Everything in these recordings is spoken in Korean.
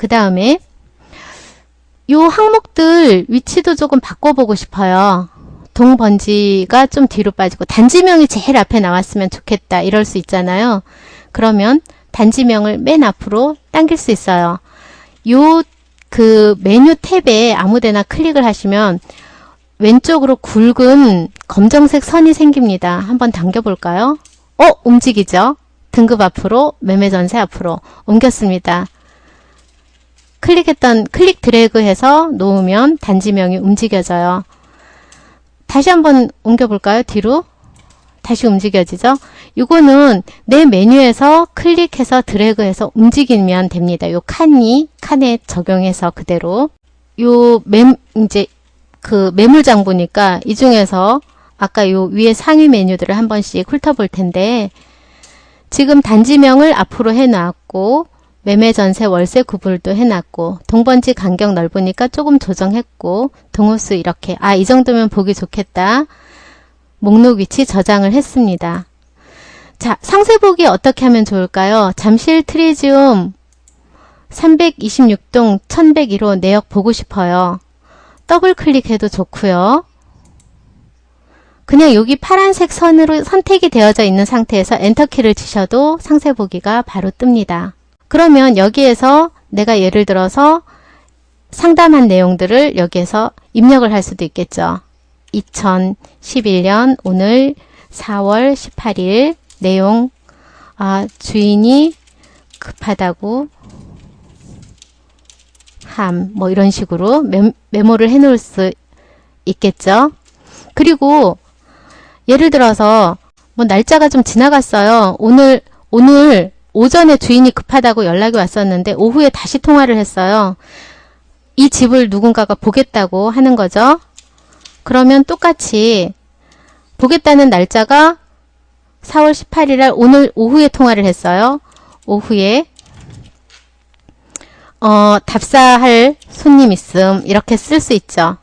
그 다음에 요 항목들 위치도 조금 바꿔보고 싶어요. 동번지가 좀 뒤로 빠지고 단지명이 제일 앞에 나왔으면 좋겠다 이럴 수 있잖아요. 그러면 단지명을 맨 앞으로 당길 수 있어요. 요 그 메뉴 탭에 아무데나 클릭을 하시면 왼쪽으로 굵은 검정색 선이 생깁니다. 한번 당겨볼까요? 어? 움직이죠? 등급 앞으로, 매매 전세 앞으로 옮겼습니다. 클릭했던, 클릭 드래그 해서 놓으면 단지명이 움직여져요. 다시 한번 옮겨볼까요? 뒤로? 다시 움직여지죠? 이거는 내 메뉴에서 클릭해서 드래그해서 움직이면 됩니다. 요 칸이, 칸에 적용해서 그대로. 요 매, 이제 그 매물장 보니까 이 중에서 아까 요 위에 상위 메뉴들을 한 번씩 훑어볼 텐데 지금 단지명을 앞으로 해놨고 매매 전세 월세 구분도 해놨고 동번지 간격 넓으니까 조금 조정했고 동호수 이렇게 아 이 정도면 보기 좋겠다 목록 위치 저장을 했습니다. 자 상세 보기 어떻게 하면 좋을까요? 잠실 트리지움 326동 1101호 내역 보고 싶어요. 더블 클릭해도 좋고요. 그냥 여기 파란색 선으로 선택이 되어져 있는 상태에서 엔터키를 치셔도 상세 보기가 바로 뜹니다. 그러면 여기에서 내가 예를 들어서 상담한 내용들을 여기에서 입력을 할 수도 있겠죠. 2011년 오늘 4월 18일 내용 아, 주인이 급하다고 함, 뭐 이런 식으로 메, 메모를 해 놓을 수 있겠죠. 그리고 예를 들어서 뭐 날짜가 좀 지나갔어요. 오늘 오늘 오전에 주인이 급하다고 연락이 왔었는데 오후에 다시 통화를 했어요. 이 집을 누군가가 보겠다고 하는 거죠. 그러면 똑같이 보겠다는 날짜가 4월 18일 날 오늘 오후에 통화를 했어요. 오후에 어, 답사할 손님 있음 이렇게 쓸 수 있죠.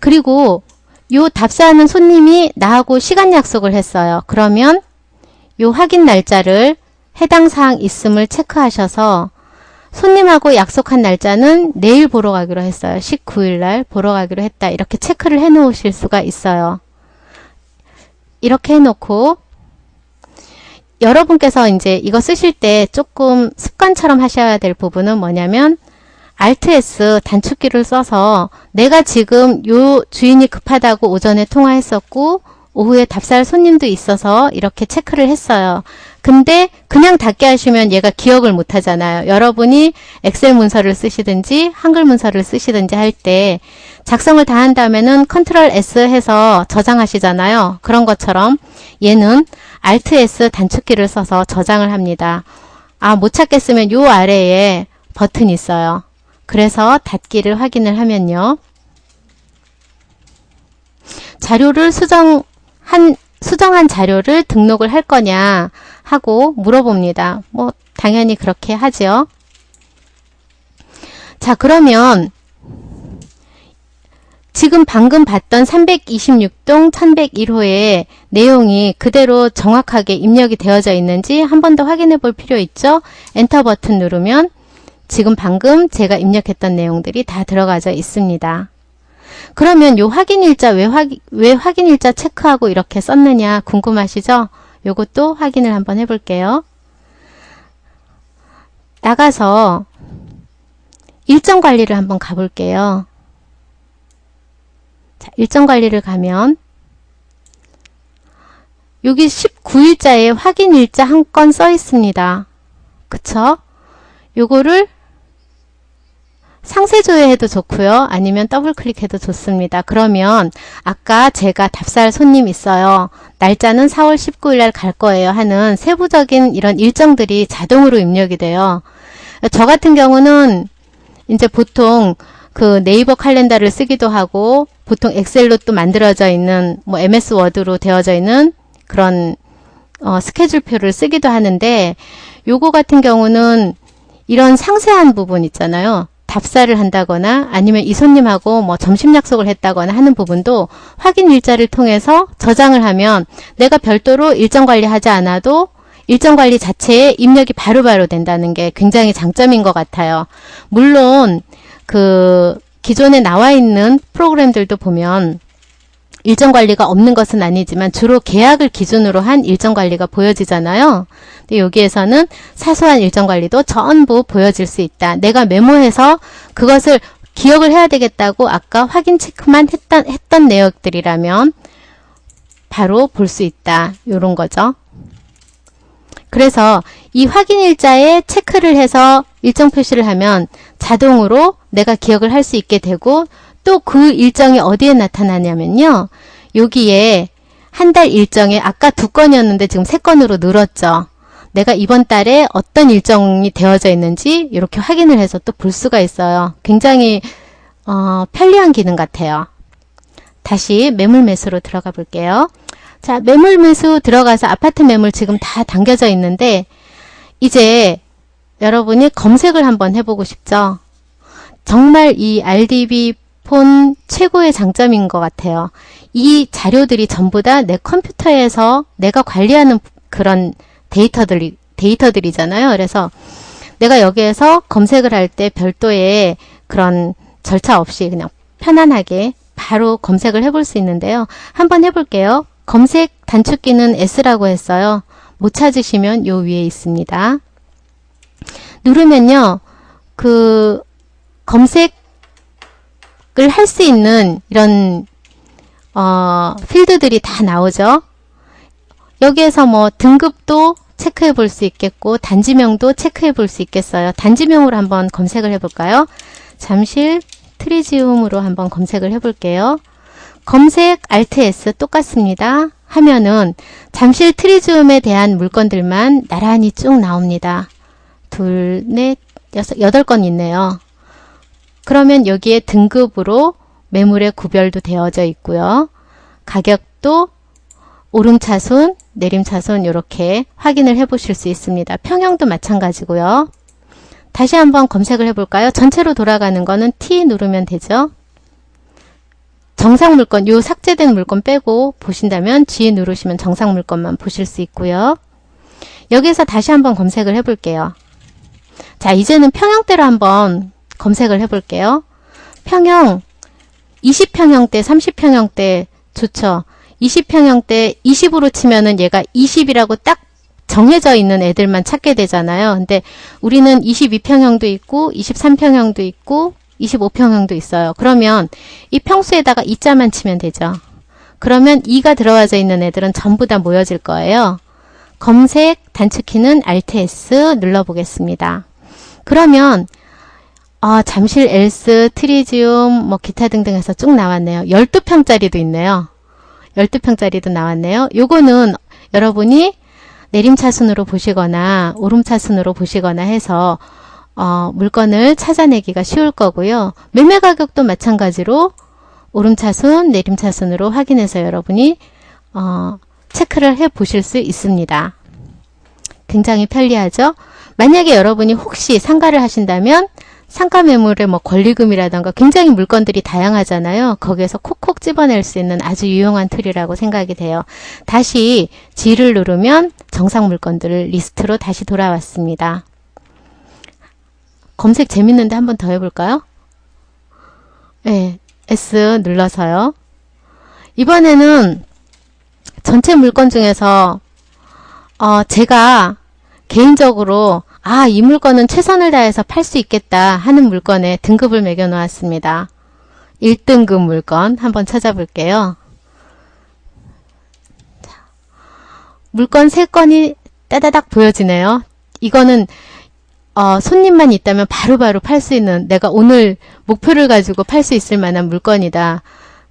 그리고 요 답사하는 손님이 나하고 시간 약속을 했어요. 그러면 요 확인 날짜를 해당 사항 있음을 체크하셔서 손님하고 약속한 날짜는 내일 보러 가기로 했어요. 19일 날 보러 가기로 했다. 이렇게 체크를 해 놓으실 수가 있어요. 이렇게 해 놓고 여러분께서 이제 이거 쓰실 때 조금 습관처럼 하셔야 될 부분은 뭐냐면 Alt S 단축키를 써서 내가 지금 요 주인이 급하다고 오전에 통화했었고 오후에 답사할 손님도 있어서 이렇게 체크를 했어요. 근데 그냥 닫게 하시면 얘가 기억을 못 하잖아요. 여러분이 엑셀 문서를 쓰시든지 한글 문서를 쓰시든지 할 때 작성을 다 한 다음에는 컨트롤 S 해서 저장하시잖아요. 그런 것처럼 얘는 Alt S 단축키를 써서 저장을 합니다. 아, 못 찾겠으면 요 아래에 버튼이 있어요. 그래서 닫기를 확인을 하면요. 자료를 수정한, 수정한 자료를 등록을 할 거냐 하고 물어봅니다. 뭐, 당연히 그렇게 하죠. 자, 그러면 지금 방금 봤던 326동 1101호의 내용이 그대로 정확하게 입력이 되어져 있는지 한 번 더 확인해 볼 필요 있죠? 엔터 버튼 누르면 지금 방금 제가 입력했던 내용들이 다 들어가져 있습니다. 그러면 요 확인일자 왜, 확, 왜 확인일자 체크하고 이렇게 썼느냐 궁금하시죠? 요것도 확인을 한번 해볼게요. 나가서 일정 관리를 한번 가볼게요. 자, 일정 관리를 가면 여기 19일자에 확인일자 한 건 써 있습니다. 그쵸? 요거를 상세 조회해도 좋고요. 아니면 더블 클릭해도 좋습니다. 그러면 아까 제가 답사할 손님 있어요. 날짜는 4월 19일 날 갈 거예요 하는 세부적인 이런 일정들이 자동으로 입력이 돼요. 저 같은 경우는 이제 보통 그 네이버 칼렌더를 쓰기도 하고 보통 엑셀로 또 만들어져 있는 뭐 MS 워드로 되어져 있는 그런 어, 스케줄표를 쓰기도 하는데 요거 같은 경우는 이런 상세한 부분 있잖아요. 답사를 한다거나 아니면 이 손님하고 뭐 점심 약속을 했다거나 하는 부분도 확인 일자를 통해서 저장을 하면 내가 별도로 일정 관리하지 않아도 일정 관리 자체에 입력이 바로바로 된다는 게 굉장히 장점인 것 같아요. 물론 그 기존에 나와 있는 프로그램들도 보면 일정 관리가 없는 것은 아니지만 주로 계약을 기준으로 한 일정 관리가 보여지잖아요. 근데 여기에서는 사소한 일정 관리도 전부 보여질 수 있다. 내가 메모해서 그것을 기억을 해야 되겠다고 아까 확인 체크만 했던, 했던 내역들이라면 바로 볼 수 있다. 요런 거죠. 그래서 이 확인 일자에 체크를 해서 일정 표시를 하면 자동으로 내가 기억을 할 수 있게 되고 또 그 일정이 어디에 나타나냐면요. 여기에 한 달 일정에 아까 두 건이었는데 지금 세 건으로 늘었죠. 내가 이번 달에 어떤 일정이 되어져 있는지 이렇게 확인을 해서 또 볼 수가 있어요. 굉장히 어, 편리한 기능 같아요. 다시 매물 매수로 들어가 볼게요. 자, 매물 매수 들어가서 아파트 매물 지금 다 담겨져 있는데 이제 여러분이 검색을 한번 해보고 싶죠? 정말 이 RDB 폰 최고의 장점인 것 같아요. 이 자료들이 전부 다 내 컴퓨터에서 내가 관리하는 그런 데이터들이, 데이터들이잖아요. 그래서 내가 여기에서 검색을 할 때 별도의 그런 절차 없이 그냥 편안하게 바로 검색을 해볼 수 있는데요. 한번 해볼게요. 검색 단축키는 S라고 했어요. 못 찾으시면 요 위에 있습니다. 누르면요. 그 검색 을 할 수 있는 이런 어, 필드들이 다 나오죠. 여기에서 뭐 등급도 체크해 볼 수 있겠고 단지명도 체크해 볼 수 있겠어요. 단지명으로 한번 검색을 해 볼까요? 잠실 트리지움으로 한번 검색을 해 볼게요. 검색 Alt S 똑같습니다. 하면은 잠실 트리지움에 대한 물건들만 나란히 쭉 나옵니다. 둘, 넷, 여섯, 여덟 건 있네요. 그러면 여기에 등급으로 매물의 구별도 되어져 있고요. 가격도 오름차순, 내림차순 이렇게 확인을 해 보실 수 있습니다. 평형도 마찬가지고요. 다시 한번 검색을 해볼까요? 전체로 돌아가는 거는 T 누르면 되죠. 정상 물건, 요 삭제된 물건 빼고 보신다면 G 누르시면 정상 물건만 보실 수 있고요. 여기서 다시 한번 검색을 해볼게요. 자, 이제는 평형대로 한번 검색을 해볼게요. 평형 20평형대, 30평형대 좋죠. 20평형대 20으로 치면은 얘가 20이라고 딱 정해져 있는 애들만 찾게 되잖아요. 근데 우리는 22평형도 있고 23평형도 있고 25평형도 있어요. 그러면 이 평수에다가 2자만 치면 되죠. 그러면 2가 들어와져 있는 애들은 전부 다 모여질 거예요. 검색 단축키는 Alt S 눌러보겠습니다. 그러면 아, 잠실 엘스, 트리지움, 뭐 기타 등등 해서 쭉 나왔네요. 12평짜리도 있네요. 12평짜리도 나왔네요. 요거는 여러분이 내림차순으로 보시거나 오름차순으로 보시거나 해서 어, 물건을 찾아내기가 쉬울 거고요. 매매 가격도 마찬가지로 오름차순, 내림차순으로 확인해서 여러분이 어, 체크를 해 보실 수 있습니다. 굉장히 편리하죠? 만약에 여러분이 혹시 상가를 하신다면 상가 매물의 뭐 권리금이라던가 굉장히 물건들이 다양하잖아요. 거기에서 콕콕 집어낼 수 있는 아주 유용한 툴이라고 생각이 돼요. 다시 G를 누르면 정상 물건들을 리스트로 다시 돌아왔습니다. 검색 재밌는데 한번 더 해볼까요? 네, S 눌러서요. 이번에는 전체 물건 중에서 어, 제가 개인적으로 아, 이 물건은 최선을 다해서 팔 수 있겠다 하는 물건에 등급을 매겨 놓았습니다. 1등급 물건 한번 찾아볼게요. 자, 물건 3건이 따다닥 보여지네요. 이거는 어, 손님만 있다면 바로바로 팔 수 있는 내가 오늘 목표를 가지고 팔 수 있을 만한 물건이다.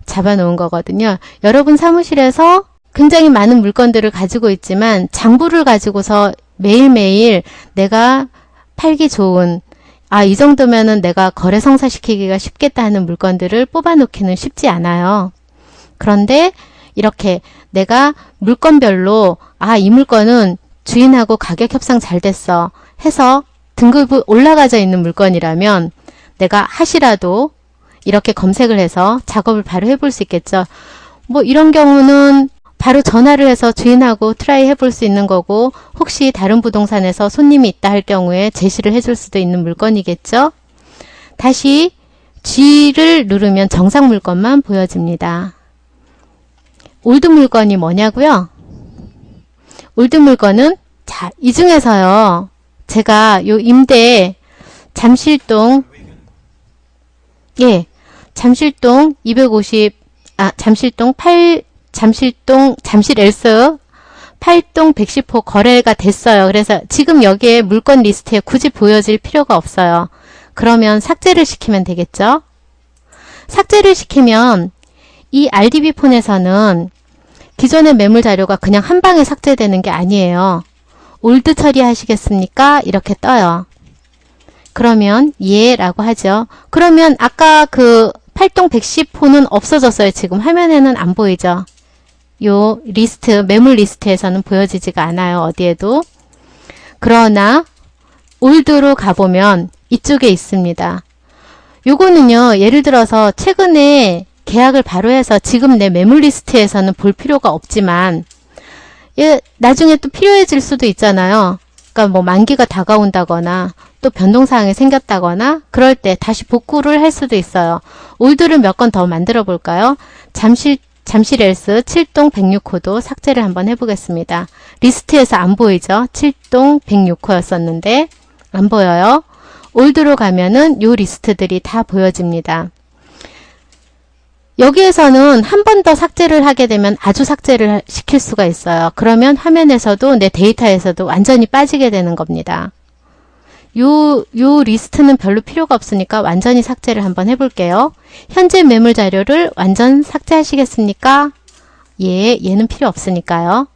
잡아놓은 거거든요. 여러분 사무실에서 굉장히 많은 물건들을 가지고 있지만 장부를 가지고서 매일매일 내가 팔기 좋은 아, 이 정도면은 내가 거래 성사시키기가 쉽겠다 하는 물건들을 뽑아놓기는 쉽지 않아요. 그런데 이렇게 내가 물건별로 아, 이 물건은 주인하고 가격 협상 잘 됐어 해서 등급이 올라가져 있는 물건이라면 내가 하시라도 이렇게 검색을 해서 작업을 바로 해볼 수 있겠죠. 뭐 이런 경우는 바로 전화를 해서 주인하고 트라이 해볼 수 있는 거고 혹시 다른 부동산에서 손님이 있다 할 경우에 제시를 해줄 수도 있는 물건이겠죠. 다시 G를 누르면 정상 물건만 보여집니다. 올드 물건이 뭐냐고요? 올드 물건은 자, 이 중에서요. 제가 요 임대 잠실동 예. 잠실동 250 아, 잠실동 8 잠실동 잠실 엘스 8동 110호 거래가 됐어요. 그래서 지금 여기에 물건 리스트에 굳이 보여질 필요가 없어요. 그러면 삭제를 시키면 되겠죠? 삭제를 시키면 이 RDB 폰에서는 기존의 매물 자료가 그냥 한 방에 삭제되는 게 아니에요. 올드 처리하시겠습니까? 이렇게 떠요. 그러면 예 라고 하죠. 그러면 아까 그 8동 110호는 없어졌어요. 지금 화면에는 안 보이죠. 요 리스트, 매물 리스트에서는 보여지지가 않아요. 어디에도. 그러나 올드로 가보면 이쪽에 있습니다. 요거는요. 예를 들어서 최근에 계약을 바로 해서 지금 내 매물 리스트에서는 볼 필요가 없지만 예, 나중에 또 필요해질 수도 있잖아요. 그러니까 뭐 만기가 다가온다거나 또 변동사항이 생겼다거나 그럴 때 다시 복구를 할 수도 있어요. 올드를 몇 건 더 만들어 볼까요? 잠실 잠실 엘스 7동 106호도 삭제를 한번 해보겠습니다. 리스트에서 안 보이죠? 7동 106호였었는데 안 보여요. 올드로 가면은 요 리스트들이 다 보여집니다. 여기에서는 한 번 더 삭제를 하게 되면 아주 삭제를 시킬 수가 있어요. 그러면 화면에서도 내 데이터에서도 완전히 빠지게 되는 겁니다. 요, 요 리스트는 별로 필요가 없으니까 완전히 삭제를 한번 해볼게요. 현재 매물 자료를 완전 삭제하시겠습니까? 예, 얘는 필요 없으니까요.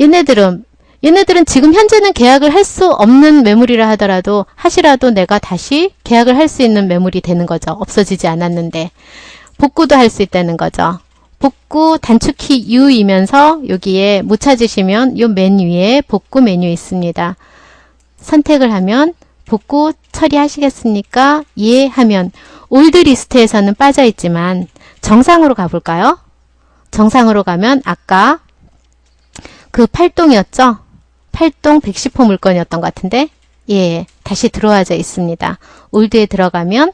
얘네들은 얘네들은 지금 현재는 계약을 할 수 없는 매물이라 하더라도 하시라도 내가 다시 계약을 할 수 있는 매물이 되는 거죠. 없어지지 않았는데 복구도 할 수 있다는 거죠. 복구 단축키 U이면서 여기에 못 찾으시면 요맨 위에 복구 메뉴 있습니다. 선택을 하면 복구 처리하시겠습니까? 예 하면 올드 리스트에서는 빠져 있지만 정상으로 가볼까요? 정상으로 가면 아까 그 8동이었죠? 8동 110호 물건이었던 것 같은데 예 다시 들어와져 있습니다. 올드에 들어가면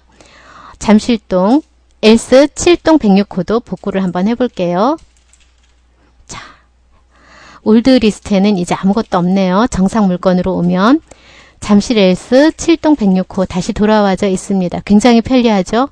잠실동 엘스 7동 106호도 복구를 한번 해볼게요. 자, 올드 리스트에는 이제 아무것도 없네요. 정상 물건으로 오면 잠실 엘스 7동 106호 다시 돌아와져 있습니다. 굉장히 편리하죠?